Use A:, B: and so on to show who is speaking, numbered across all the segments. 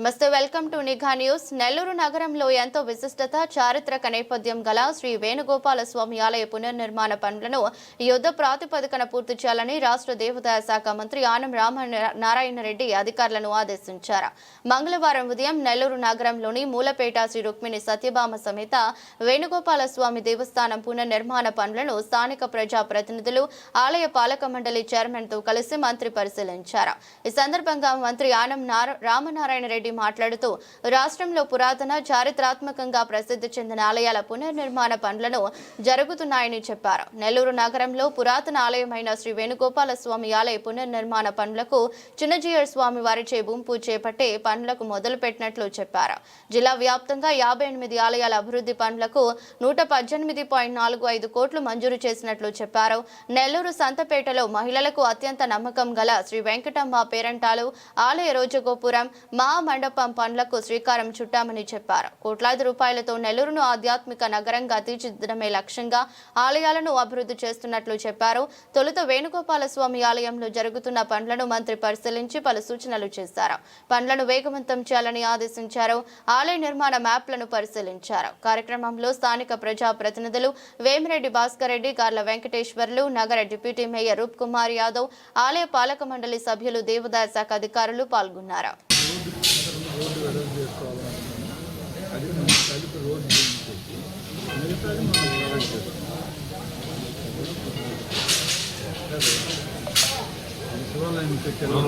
A: నమస్తే welcome to Nigha news Nellore నగరంలో ఎంతో విశిష్టత చారిత్రక నేపథ్యం గల శ్రీ వేణుగోపాల స్వామి ఆలయ పునర్నిర్మాణ పనులను యుద్ధ ప్రాతిపదికన పూర్తి చేయాలని రాష్ట్ర దేవాదాయ శాఖ మంత్రి ఆనం నారాయణ రెడ్డి అధికారులను ఆదేశించారు మంగళవారం ఉదయం నెల్లూరు నగరంలోని మూలపేట శ్రీ రుక్మిణి సత్యభామ సమేత వేణుగోపాల స్వామి దేవస్థానం పునర్నిర్మాణ పనులను స్థానిక ప్రజా ప్రతినిధులు ఆలయ పాలక మండలి చైర్మన్తో కలిసి మంత్రి పరిశీలించారు ఈ సందర్భంగా మంత్రి ఆనం రామనారాయణ రెడ్డి రెడ్డి మాట్లాడుతూ రాష్ట్రంలో పురాతన చారిత్రాత్మకంగా ప్రసిద్ధి చెందిన ఆలయాల పునర్నిర్మాణ పనులను జరుగుతున్నాయని చెప్పారు నెల్లూరు నగరంలో పురాతన ఆలయమైన శ్రీ వేణుగోపాల స్వామి ఆలయ పునర్నిర్మాణ పనులకు చిన్నజీయర్ స్వామి వారిచే భూంపు చేపట్టే పనులకు మొదలు పెట్టినట్లు చెప్పారు జిల్లా వ్యాప్తంగా యాభై ఎనిమిది ఆలయాల అభివృద్ధి పనులకు నూట పద్దెనిమిది పాయింట్ నాలుగు ఐదు కోట్లు మంజూరు చేసినట్లు చెప్పారు నెల్లూరు సంతపేటలో మహిళలకు అత్యంత నమ్మకం గల శ్రీ వెంకటమ్మ పేరంటాలు ఆలయ రోజగోపురం మా మండపం పనులకు శ్రీకారం చుట్టామని చెప్పారు కోట్లాది రూపాయలతో నెల్లూరును ఆధ్యాత్మిక నగరంగా తీర్చిదిద్దడమే లక్ష్యంగా ఆలయాలను అభివృద్ధి చేస్తున్నట్లు చెప్పారు తొలుత వేణుగోపాల స్వామి ఆలయంలో జరుగుతున్న పనులను మంత్రి పరిశీలించి పలు సూచనలు చేశారు పనులను వేగవంతం చేయాలని ఆదేశించారు ఆలయ నిర్మాణ మ్యాప్లను పరిశీలించారు కార్యక్రమంలో స్థానిక ప్రజా ప్రతినిధులు వేమిరెడ్డి భాస్కర్ రెడ్డి గార్ల వెంకటేశ్వర్లు నగర డిప్యూటీ మేయర్ రూప్ కుమార్ యాదవ్ ఆలయ పాలక మండలి సభ్యులు దేవదాయ శాఖ అధికారులు పాల్గొన్నారు చేసుకోవాలని అది మన కలిపి రోడ్డు గురించి చెప్పి మిగతాది మనం వ్యవహారం చేస్తాం శివాలయం పెట్టారు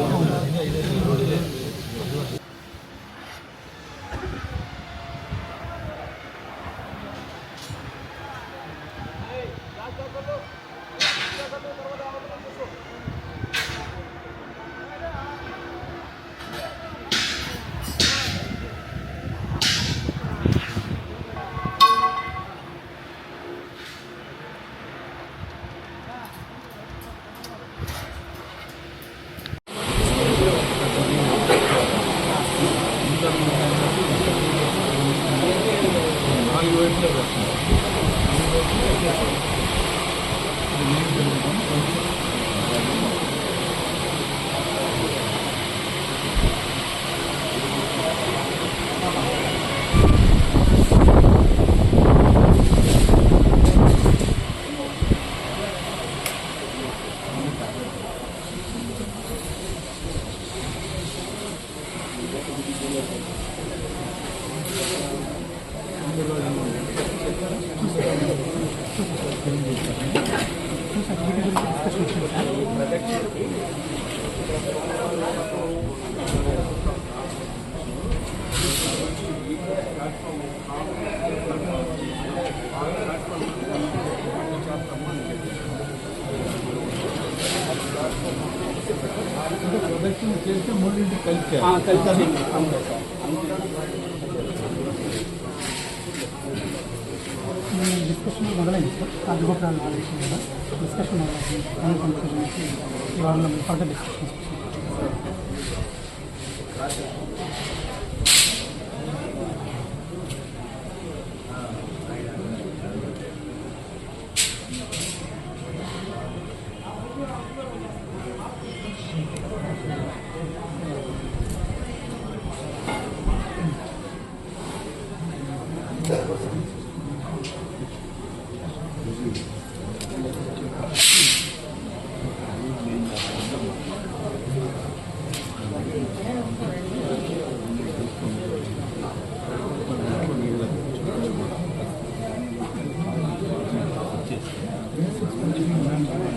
A: ప్రొడక్షన్ చేస్తే మూడింటి కలిపి కలిపి డిస్కషన్ మొదలైంది సార్ అర్ధగోపురాలు ఆదేశం మీద డిస్కషన్ మొదలైంది కన్ఫ్యూజన్ ఇవాళ ఫర్దర్ డిస్కషన్స్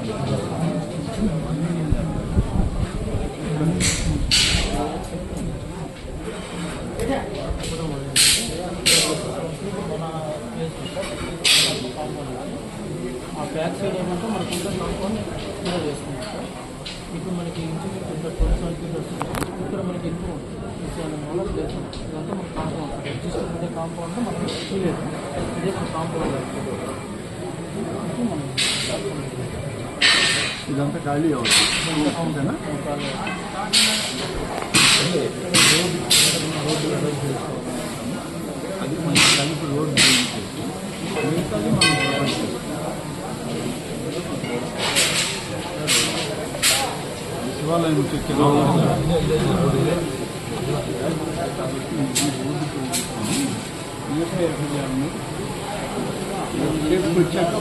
B: ఆ బ్యాక్ సైడ్ ఏమంటే మనకు ఇంకా కనుక్కొని ఇలా వేసుకుంటాం ఇప్పుడు మనకి ఇంచుమించు ఇక్కడ ట్వంటీ సెవెన్ ఫీట్ ఇక్కడ మనకి ఎక్కువ ఉంటుంది మూలం లేదు ఇదంతా మన కాంపౌండ్ ఎగ్జిస్టింగ్ ఉండే కాంపౌండ్ మనం ఇదే మన కాంపౌండ్ ఇదంతా ఖాళీ అవుతుంది ఓకేనా అది మనకి కలిపి రోడ్డు చేసి మిగతాది మనం శివాలయం వచ్చి రోడ్డు వచ్చాక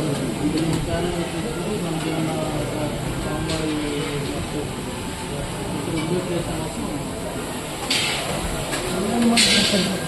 B: Thank you.